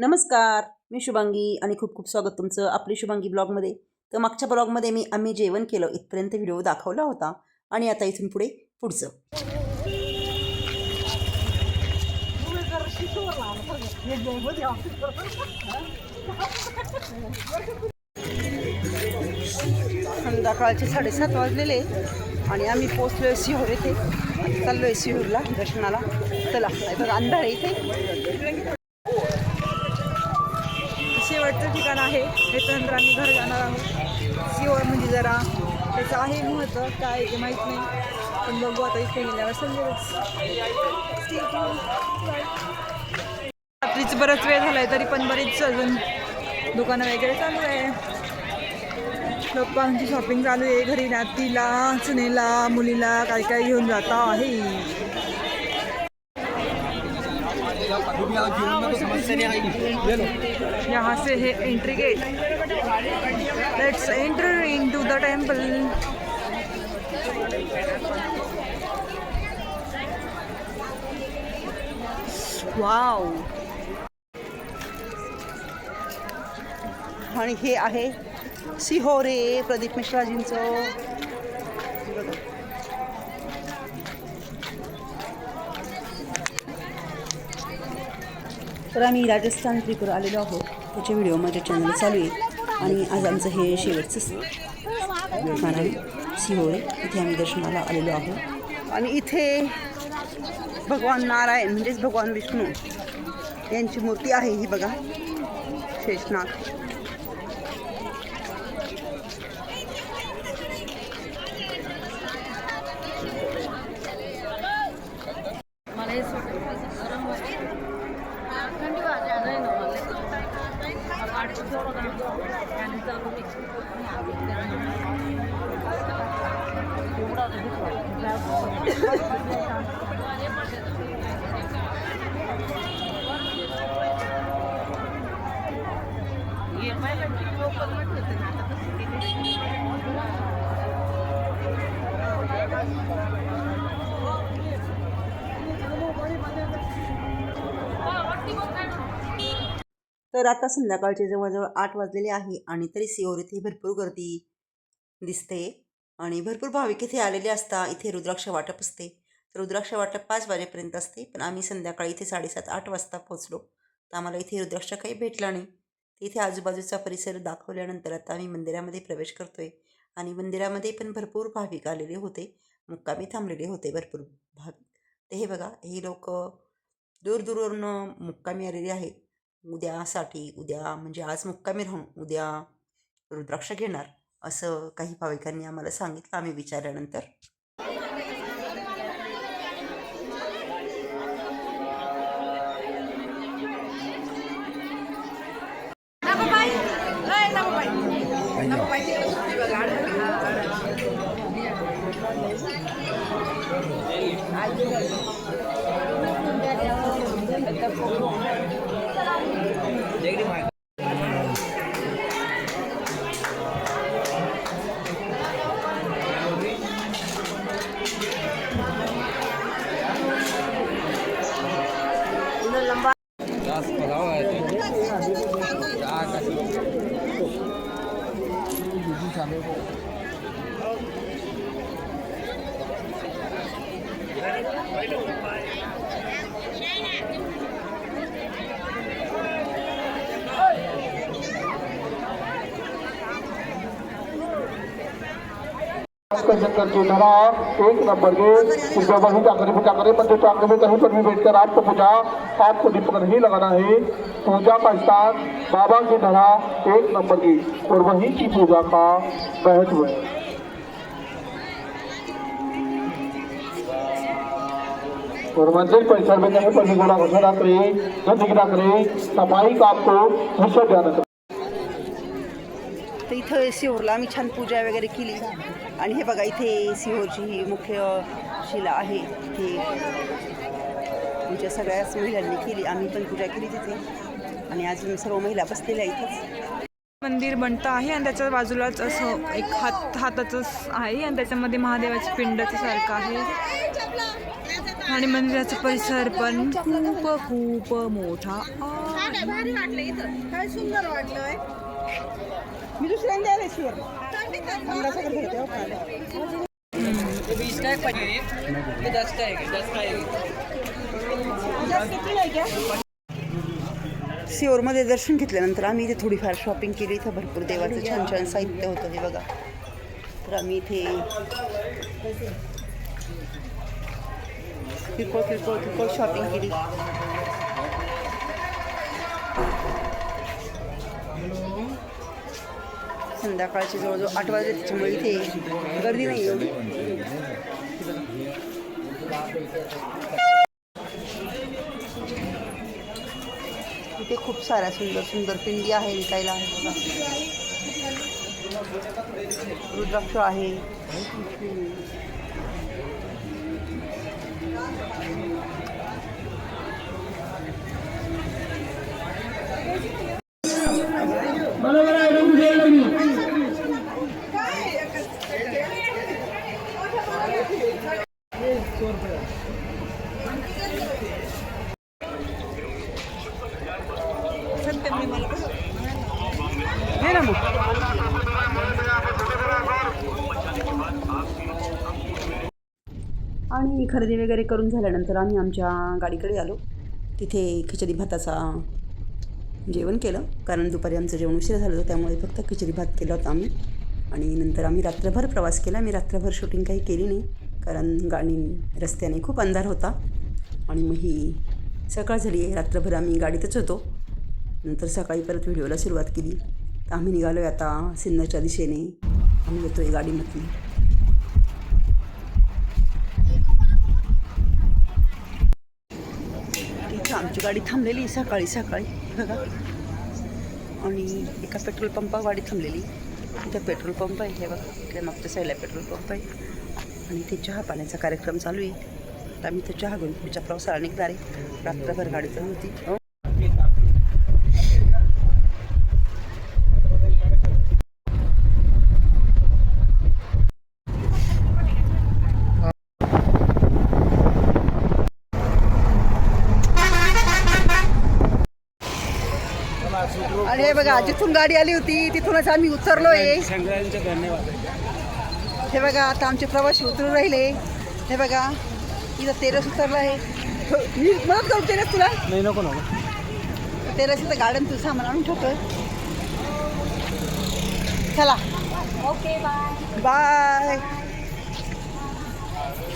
नमस्कार मी शुभांगी आणि खूप खूप स्वागत तुमचं आपली शुभांगी ब्लॉगमध्ये. तर मागच्या ब्लॉगमध्ये मी आम्ही जेवण केलं इथपर्यंत व्हिडिओ दाखवला होता आणि आता इथून पुढे पुढचं. संध्याकाळचे साडेसात वाजलेले आणि आम्ही पोचलो आहे सिहोर येथे. चाललो आहे सिहोरला दर्शनाला. चला तर अंधार आहे इथे. ठिकाण आहे. त्याच्यानंतर आम्ही घर जाणार आहोत. शिवाय म्हणजे जरा त्याचं आहे महत्त्व काय आहे ते माहीत नाही. पण बघू आता इथे गेल्यावर समजेलच. रात्रीच बराच वेळ झाला आहे तरी पण बरीच अजून दुकानं वगैरे चालू आहे. लोकांची शॉपिंग चालू आहे घरी नातीला सुनेला मुलीला काय काय घेऊन जाता आहे. यहाँ से है entry gate let's enter into the temple wow आणि हे आहे सिहोरे प्रदीप मिश्राजींचं. तर आम्ही राजस्थान ट्रिपवर आलेलो आहोत. त्याचे व्हिडिओ माझ्या चॅनल चालू आहे. आणि आज आमचं हे शेवटचं ठिकाण आहे इथे आम्ही दर्शनाला आलेलो आहोत. आणि इथे भगवान नारायण म्हणजेच भगवान विष्णू यांची मूर्ती आहे ही बघा. शेषनाग. तर आता संध्याकाळचे जवळजवळ आठ वाजलेले आहे आणि तरी सिओर इथे भरपूर गर्दी दिसते. आणि भरपूर भाविक इथे आलेले असता इथे रुद्राक्ष वाटप असते. तर रुद्राक्ष वाटप पाच वाजेपर्यंत असते पण आम्ही संध्याकाळी इथे साडेसात आठ वाजता पोहोचलो. तर आम्हाला इथे रुद्राक्ष काही भेटला नाही. तर इथे आजूबाजूचा परिसर दाखवल्यानंतर आता आम्ही मंदिरामध्ये प्रवेश करतोय. आणि मंदिरामध्ये पण भरपूर भाविक आलेले होते. मुक्कामी थांबलेले होते भरपूर भाविक. तर हे बघा हे लोक दूरदूरवरून मुक्कामी आलेले आहे उद्यासाठी उद्या म्हणजे आज मुक्कामी राहून उद्या रुद्राक्ष घेणार. असं काही भाविकांनी आम्हाला सांगितलं आम्ही विचारल्यानंतर. Thank you. Oh. करके धरा एक नंबर के उसके बाद ही चाकरी पूजा करें बच्चे चाकरी में कहीं पर भी बैठकर आपको पूजा आपको दीपक नहीं लगाना है। पूजा का स्थान बाबा की धरा एक नंबर की और वहीं की पूजा का महत्व है। और मंदिर परिसर में कहीं पर भी घोड़ा घोषणा करें गंदगी ना करें, सफ़ाई का आपको विशेष ध्यान इथं सिहोरला आम्ही छान पूजा वगैरे केली. आणि हे बघा इथे सिहोरची ही मुख्य शिला आहे. इथे पूजा सगळ्याच महिलांनी केली. आम्ही पण पूजा केली तिथे. आणि अजून सर्व महिला बसलेल्या इथेच. मंदिर बनतं आहे आणि त्याच्या बाजूलाच असं एक हात हाताचं आहे आणि त्याच्यामध्ये महादेवाची पिंडाचं सारखं आहे. आणि मंदिराचा परिसर पण खूप खूप मोठा आहे. भारी वाटलं इथं काय सुंदर वाटलं मी दुसऱ्यांदा आले शिवर मला सगळं घेते का? सिओरमध्ये दर्शन घेतल्यानंतर आम्ही इथे थोडीफार शॉपिंग केली इथं भरपूर देवाचं छान छान साहित्य होतं हे बघा तर आम्ही इथे किरकोळ किरकोळ किरकोळ शॉपिंग केली संध्याकाळचे जवळजवळ आठ वाजले त्याच्यामुळे इथे गर्दी नाही एवढी. इथे खूप साऱ्या सुंदर सुंदर पिंडी आहे विकायला. आहे रुद्राक्ष आहे सत्यम मला हे ना मग आणि खरेदी वगैरे करून झाल्यानंतर आम्ही आमच्या गाडीकडे आलो. तिथे खिचडी भाताचा जेवण केलं. कारण दुपारी आमचं जेवण उशीर झालं होतं त्यामुळे फक्त खिचडी भात केला होता आम्ही. आणि नंतर आम्ही रात्रभर प्रवास केला. मी रात्रभर शूटिंग काही केली नाही. कारण गाडी रस्त्याने खूप अंधार होता आणि मग ही सकाळ झाली आहे. रात्रभर आम्ही गाडीतच होतो. नंतर सकाळी परत व्हिडिओला सुरुवात केली. तर आम्ही निघालो आहे आता सिन्नरच्या दिशेने. आम्ही येतो आहे गाडीमधली तिथं आमची गाडी थांबलेली सकाळी सकाळी. बघा. आणि एका पेट्रोल पंपावर गाडी थांबलेली. तिथं पेट्रोल पंप आहे. हे बघा. इकडे मागच्या साईडला पेट्रोल पंप आहे. आणि ते चहा पाण्याचा कार्यक्रम चालू आहे. तर आम्ही तो चहा घेऊन पुढच्या प्रवासाला निघणार आहे. रात्रभर गाडी चालू होती. हो. आणि हे बघा जिथून गाडी आली होती तिथूनच आम्ही उतरलोय. हे बघा आता आमचे प्रवासी उतरून राहिले. हे बघा इथं तेरस उतरलं आहे. मी मदत करू तेरस तुला? नाही नको नको. तेरस इथं गार्डन तुझं सामान आणून ठेवतोय चला. ओके बाय बाय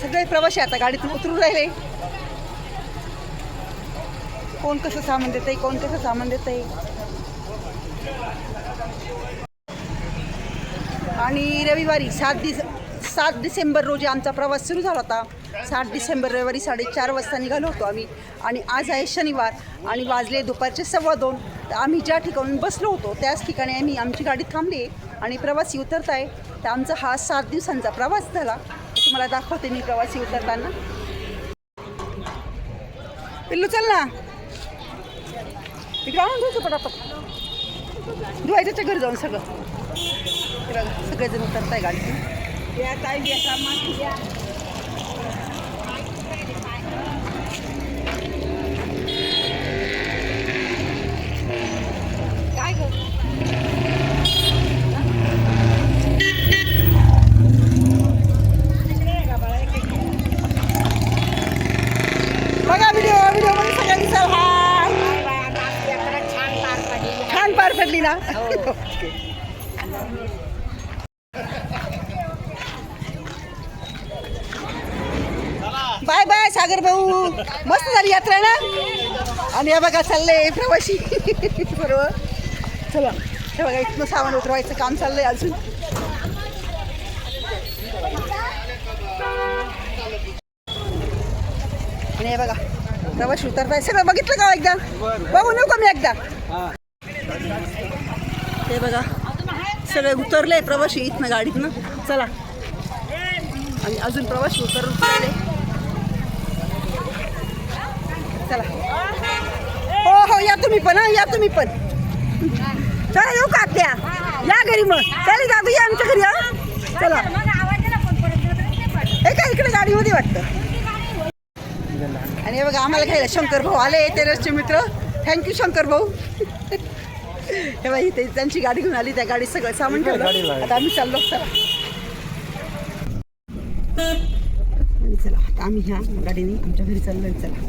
सगळे प्रवासी आता गाडीतून उतरून राहिले. कोण कसं सामान देत आहे कोण कसं सामान देत आहे आणि रविवारी सात दिस सात डिसेंबर रोजी आमचा प्रवास सुरू झाला होता. सात डिसेंबर रविवारी साडेचार वाजता निघालो होतो आम्ही. आणि आज आहे शनिवार आणि वाजले दुपारचे सव्वा दोन. तर आम्ही ज्या ठिकाणी बसलो होतो त्याच ठिकाणी आम्ही आमची गाडी थांबली आहे आणि प्रवासी उतरत आहे तर आमचा हा सात दिवसांचा प्रवास झाला. तुम्हाला दाखवते मी प्रवासी उतरताना. पिल्लू चल ना. इकडे आणून धुवायचं पटापट धुवायच्या घरी जाऊन सगळं. सगळेजण उतरत आहे गाडीतून. या ताई या. बाय बाय सागर भाऊ. मस्त झाली यात्रा ना? आणि या बघा चाललंय प्रवासी. बरोबर. चला हे बघा इथनं सामान उतरवायचं काम चाललंय अजून. आणि हे बघा प्रवास उतरताय. सगळं बघितलं का हो एकदा? बघू नको मी एकदा. हे बघा सगळे उतरले प्रवासी इथनं गाडीतनं. चला. आणि अजून प्रवासी उतर उतरले चला. हो हो या तुम्ही पण हा या तुम्ही पण. चला येऊ का त्या या घरी मग. चला दादू या आमच्या घरी हा. चला. हे काय इकडे गाडीमध्ये वाटतं? आणि हे बघा आम्हाला घ्यायला शंकर भाऊ आले ते रस्ते मित्र थँक्यू शंकर भाऊ. हे बाई ते त्यांची गाडी घेऊन आली त्या गाडीत सगळं सामान ठेवलं. आता आम्ही चाललो चला. चला आता आम्ही ह्या गाडीने आमच्या घरी चाललोय चला.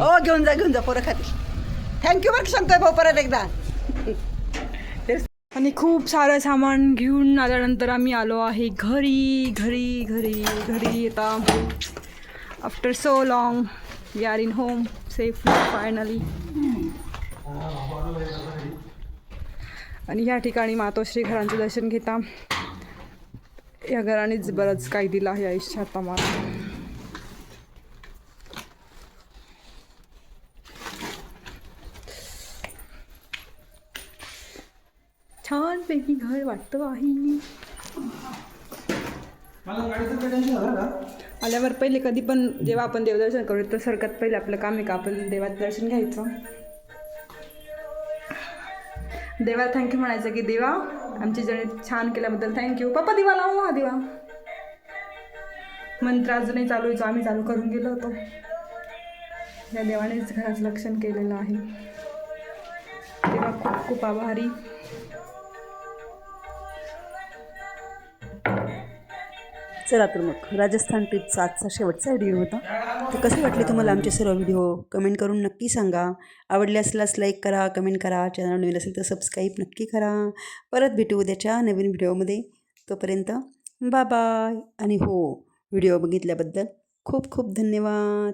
हो घेऊन जा घेऊन जा पोरं खाली थँक्यू बरं शंकर भाऊ परत एकदा. आणि खूप सारं सामान घेऊन आल्यानंतर आम्ही आलो आहे घरी घरी घरी घरी. आता after so long we are in home safely finally आणि या ठिकाणी मातोश्री घरांचं दर्शन घेता. या घरानेच बरंच काही दिलं आहे आयुष्यात आम्हाला. घर वाटतं आहे आल्यावर पहिले कधी पण जेव्हा आपण देवदर्शन करू तर सर्वात पहिले आपलं काम आहे का? आपण देवाचं दर्शन घ्यायचं. देवाला थँक्यू म्हणायचं की देवा आमची जर्नी छान केल्याबद्दल थँक्यू पप्पा दिवा लावू हा दिवा. मंत्र अजूनही चालू आहे आम्ही चालू करून गेलो होतो. या देवानेच घराचं लक्षण केलेलं आहे. तेव्हा खूप खूप आभारी. चला तर मग. राजस्थान ट्रिपचा आजचा शेवटचा व्हिडिओ होता. तर कसे वाटले तुम्हाला आमचे सर्व व्हिडिओ कमेंट करून नक्की सांगा. आवडले असल्यास लाईक करा कमेंट करा. चॅनल नवीन असेल तर सबस्क्राईब नक्की करा. परत भेटू उद्याच्या नवीन व्हिडिओमध्ये तोपर्यंत बाय बाय आणि हो व्हिडिओ बघितल्याबद्दल खूप खूप धन्यवाद.